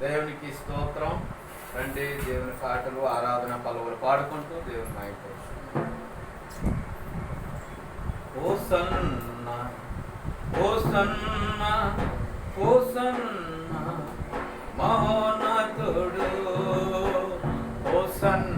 దేవునికి స్తోత్రం. రండి దేవుని పాటలు ఆరాధన పలువులు పాడుకుంటూ దేవుని మాయపరుస్తున్నాం ఓ సన్న ఓ సన్న ఓ సన్న మహోన్నతుడు. ఓ సన్న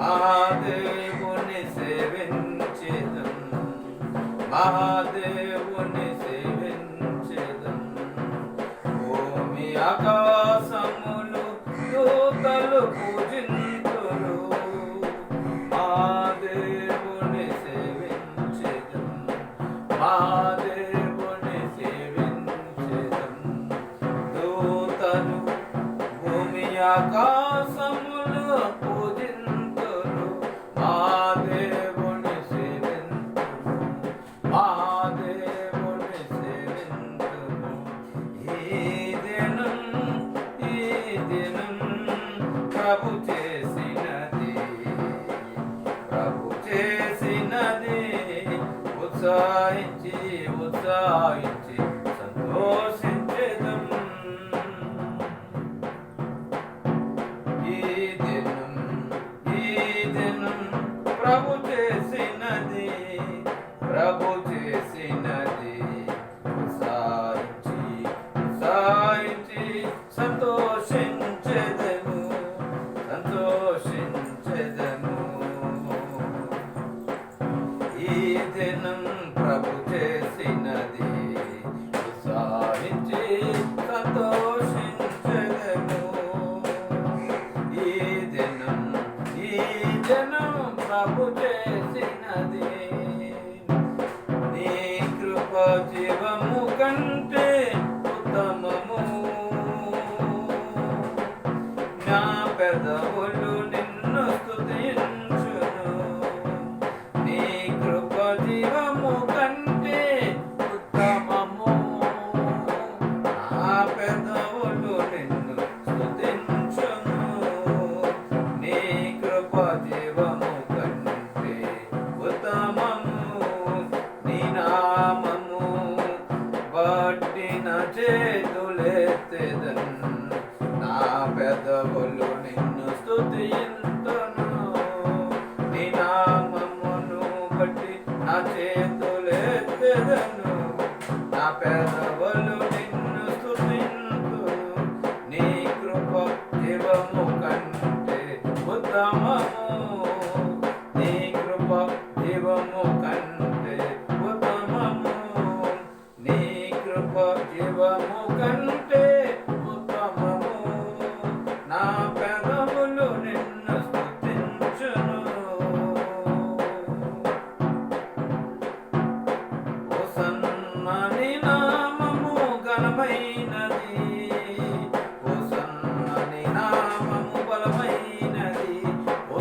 మహాదేవుని సేవించేదం. మహాదేవుని సేవించేదం. భూమి ఆకాశములు దూతలు పూజింతులు. మహాదేవుని సేవించేదం. మహాదేవుని సేవించేదం. దూతలు భూమి ఆకాశ ఉత్సాహించి ఉత్సాహించి సంతోషించేదం. ఈ దినం ఈ దినం ప్రభు చేసినది ప్రభు చేసినది. ఉత్సాహించి ఉత్సాహించి సంతోషించి ఉత్సాహించి సంతోషించెదను ఈ ఈ జనం ప్రభు చేసినది నీ కృప జీవము కంటే కృప జీవము కంటే ఉత్తమము నీ నామము బట్టిన చేతులెత్తెదన్. నా పెదవులు